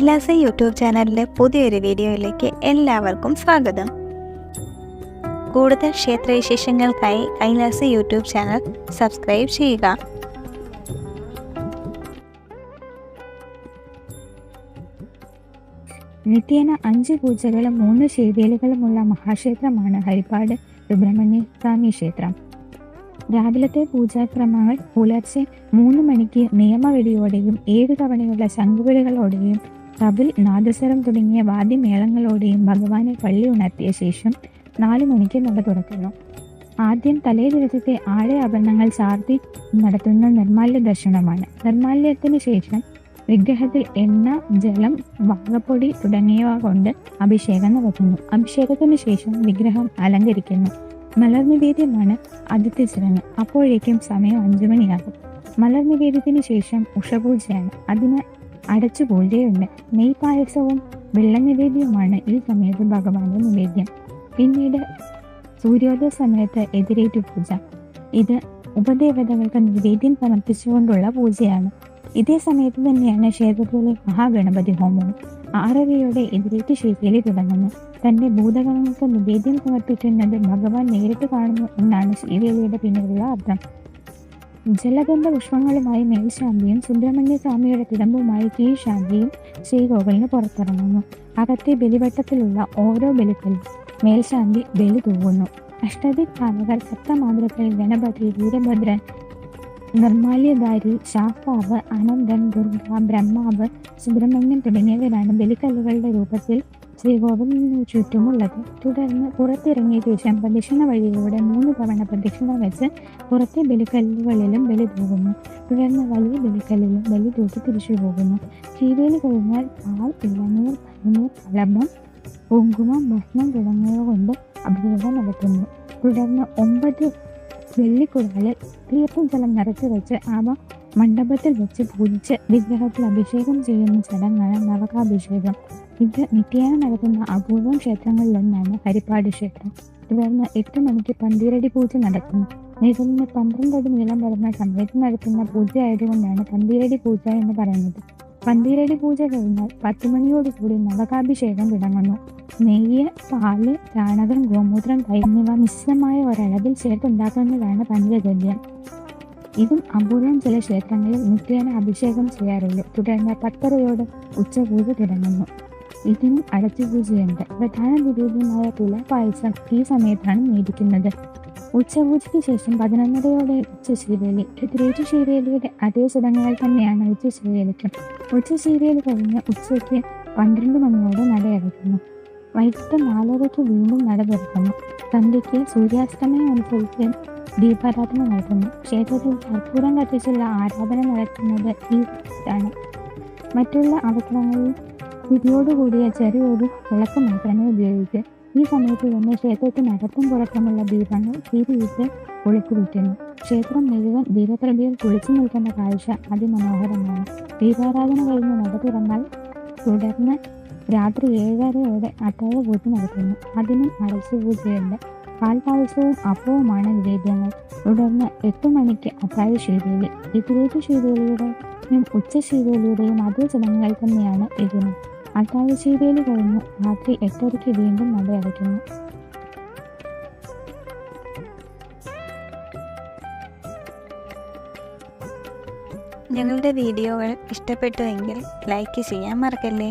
Kailasa YouTube ചാനലിലെ പുതിയൊരു വീഡിയോയിലേക്ക് എല്ലാവർക്കും സ്വാഗതം. കൂടുതൽ ക്ഷേത്രവിശേഷങ്ങൾക്കായി കൈലാസ യൂട്യൂബ് ചാനൽ സബ്സ്ക്രൈബ് ചെയ്യുക. നിത്യേന അഞ്ച് പൂജകളും മൂന്ന് ശൈവേലികളുമുള്ള മഹാക്ഷേത്രമാണ് ഹരിപ്പാട് സുബ്രഹ്മണ്യ സ്വാമി ക്ഷേത്രം. രാവിലത്തെ പൂജാക്രമങ്ങൾ പുലർച്ചെ മൂന്ന് മണിക്ക് നിയമവെടിയോടെയും ഏഴു തവണയുള്ള ശംഖുവിളികളോടെയും തബിൽ നാദസ്വരം തുടങ്ങിയ വാദ്യമേളങ്ങളോടെയും ഭഗവാനെ പള്ളി ഉണർത്തിയ ശേഷം നാലു മണിക്ക് നട തുറക്കുന്നു. ആദ്യം തലേ ദിവസത്തെ ആഴ ആഭരണങ്ങൾ ചാർത്തി നടത്തുന്ന നിർമാല്യ ദർശനമാണ്. നിർമാല്യത്തിന് ശേഷം വിഗ്രഹത്തിൽ എണ്ണ ജലം വാഗപ്പൊടി തുടങ്ങിയവ കൊണ്ട് അഭിഷേകം നടത്തുന്നു. അഭിഷേകത്തിന് ശേഷം വിഗ്രഹം അലങ്കരിക്കുന്നു. മലർ നിവേദ്യമാണ് ആദ്യത്തെ ചടങ്ങ്. അപ്പോഴേക്കും സമയം അഞ്ചു മണിയാകും. മലർ നിവേദ്യത്തിന് ശേഷം ഉഷപൂജയാണ്. അതിന് അടച്ചു പൂജയുണ്ട് നെയ് പായസവും വെള്ള നിവേദ്യവുമാണ് ഈ സമയത്ത് ഭഗവാന്റെ നിവേദ്യം. പിന്നീട് സൂര്യോദയ സമയത്ത് എതിരേറ്റു പൂജ. ഇത് ഉപദേവതകൾക്ക് നിവേദ്യം സമർപ്പിച്ചുകൊണ്ടുള്ള പൂജയാണ്. ഇതേ സമയത്ത് തന്നെയാണ് ക്ഷേത്രത്തിലെ മഹാഗണപതി ഹോമവും ആറരയോടെ എതിരേറ്റ് ശൈലിയിൽ തുടങ്ങുന്നു. തന്റെ ഭൂതഗണങ്ങൾക്ക് നിവേദ്യം സമർപ്പിക്കുന്നത് ഭഗവാൻ നേരിട്ട് കാണുന്നു എന്നാണ് ശ്രീവേലിയുടെ പിന്നിലുള്ള അർത്ഥം. ജലഗന്ധ പുഷ്പങ്ങളുമായി മേൽശാന്തിയും സുബ്രഹ്മണ്യ സ്വാമിയുടെ തിടമ്പുമായി കീഴ്ശാന്തിയും ശ്രീകോവിലിന് പുറത്തിറങ്ങുന്നു. അകത്തെ ബലിവട്ടത്തിലുള്ള ഓരോ ബലിക്കലും മേൽശാന്തി ബലി തൂവുന്നു. അഷ്ടതി പാലകർ സപ്തമാതൃക്കൾ ഗണപതി വീരഭദ്രൻ നിർമാല്യധാരി ശാസ്താവ് അനന്തൻ ദുർഗ ബ്രഹ്മാവ് സുബ്രഹ്മണ്യം തുടങ്ങിയവരാണ് ബലിക്കല്ലുകളുടെ രൂപത്തിൽ ശ്രീകോവിലിന് ചുറ്റുമുള്ളത്. തുടർന്ന് പുറത്തിറങ്ങിയ ശേഷം പ്രദക്ഷിണ വഴിയിലൂടെ മൂന്ന് തവണ പ്രദക്ഷിണ വെച്ച് പുറത്തെ ബലിക്കല്ലുകളിലും ബലി തൂകുന്നു. തുടർന്ന് വലിയ ബലിക്കല്ലിലും ബലി തൂക്കി തിരിച്ചു പോകുന്നു. ചീവേലി കഴിഞ്ഞാൽ പാൽ ഇളനീർ പനിനീർ കലബം കുങ്കുമം ഭക്ഷണം തുടങ്ങിയവ കൊണ്ട് അഭിഷേകം നടത്തുന്നു. തുടർന്ന് ഒമ്പത് വെള്ളിക്കുടകളിൽ തീർത്ഥം ജലം നിറച്ചു വെച്ച് അവ മണ്ഡപത്തിൽ വെച്ച് പൂജിച്ച് വിഗ്രഹത്തിൽ അഭിഷേകം ചെയ്യുന്ന ചടങ്ങാണ് നവകാഭിഷേകം. ഇത് നിത്യേന നടത്തുന്ന അപൂർവം ക്ഷേത്രങ്ങളിലൊന്നാണ് ഹരിപ്പാട് ക്ഷേത്രം. തുടർന്ന് എട്ട് മണിക്ക് പന്തീരടി പൂജ നടക്കുന്നു. നടത്തുന്നു പന്ത്രണ്ട് പന്ത്രണ്ടടി നീളം വരുന്ന സമയത്ത് നടത്തുന്ന പൂജ ആയതുകൊണ്ടാണ് പന്തീരടി പൂജ എന്ന് പറയുന്നത്. പന്തീരടി പൂജ കഴിഞ്ഞാൽ മണിയോടുകൂടി നവകാഭിഷേകം തുടങ്ങുന്നു. നെയ്യ് പാൽ ചാണകം ഗോമൂത്രം തൈ എന്നിവ മിശ്രമായ ഒരളവിൽ ചേർത്തുണ്ടാക്കുന്നതാണ് പഞ്ചഗല്യം ഇതും അപൂർവം ചില ക്ഷേത്രങ്ങളിൽ നിത്യേന അഭിഷേകം ചെയ്യാറുള്ളൂ തുടർന്ന് പത്തരയോടെ ഉച്ചപൂജ തുടങ്ങുന്നു. ഇതിനും അടച്ചുപൂജയുണ്ട് പ്രധാന നിവേദ്യമായ തുല പായസം ഈ സമയത്താണ് മേടിക്കുന്നത്. ഉച്ചപൂജയ്ക്ക് ശേഷം പതിനൊന്നരയോടെ ഉച്ചശീവേലി. ഋതുരേറ്റു ശീവേലിയുടെ അതേ ചടങ്ങുകൾ തന്നെയാണ് ഉച്ചശീവേലിക്കും. ഉച്ചശീവേലി കഴിഞ്ഞ് ഉച്ചയ്ക്ക് പന്ത്രണ്ട് മണിയോടെ നടയടയ്ക്കുന്നു വൈകിട്ട് നാലരയ്ക്ക് വീണ്ടും നട തുറക്കുന്നു. സന്ധ്യയ്ക്ക് സൂര്യാസ്തമയം അനുസരിച്ച് ദീപാരാധന നടത്തുന്നു ക്ഷേത്രത്തിൽ കർപ്പൂരം കത്തിച്ചുള്ള ആരാധന നടത്തുന്നത് ഈ ആണ്. മറ്റുള്ള അവസരങ്ങളിൽ തിരിയോടുകൂടിയ ചെറിയൊരു വിളക്ക് മാത്രമേ ഉപയോഗിക്കൂ ഈ സമയത്ത് തന്നെ ക്ഷേത്രത്തിനകത്തും പുറത്തുമുള്ള ദീപങ്ങൾ തിരിയിട്ട് കൊളുത്തി വയ്ക്കുന്നു ക്ഷേത്രം മുഴുവൻ ദീപപ്രതിയിൽ കുളിച്ചു നിൽക്കുന്ന കാഴ്ച അതിമനോഹരമാണ്. ദീപാരാധന കഴിഞ്ഞ് നട തുറന്നാൽ തുടർന്ന് രാത്രി ഏഴരയോടെ അത്താഴ പൂജ നടത്തുന്നു. അതിനും അടച്ചു പൂജയുണ്ട്. പാൽപായസവും അപ്പവുമാണ് നിവേദ്യങ്ങൾ തുടർന്ന് എട്ട് മണിക്ക് അത്താഴ ശീവേലി ഇതിലേറ്റ് ശീവേലിയുടെയും ഉച്ച ശീവേലിയുടെയും അതേ ചടങ്ങുകൾ തന്നെയാണ് ഇതിനും. അത്താഴ ശീവേലി കഴിഞ്ഞ് രാത്രി എട്ടരയ്ക്ക് വീണ്ടും നടയടയ്ക്കുന്നു ഞങ്ങളുടെ വീഡിയോകൾ ഇഷ്ടപ്പെട്ടുവെങ്കിൽ ലൈക്ക് ചെയ്യാൻ മറക്കല്ലേ?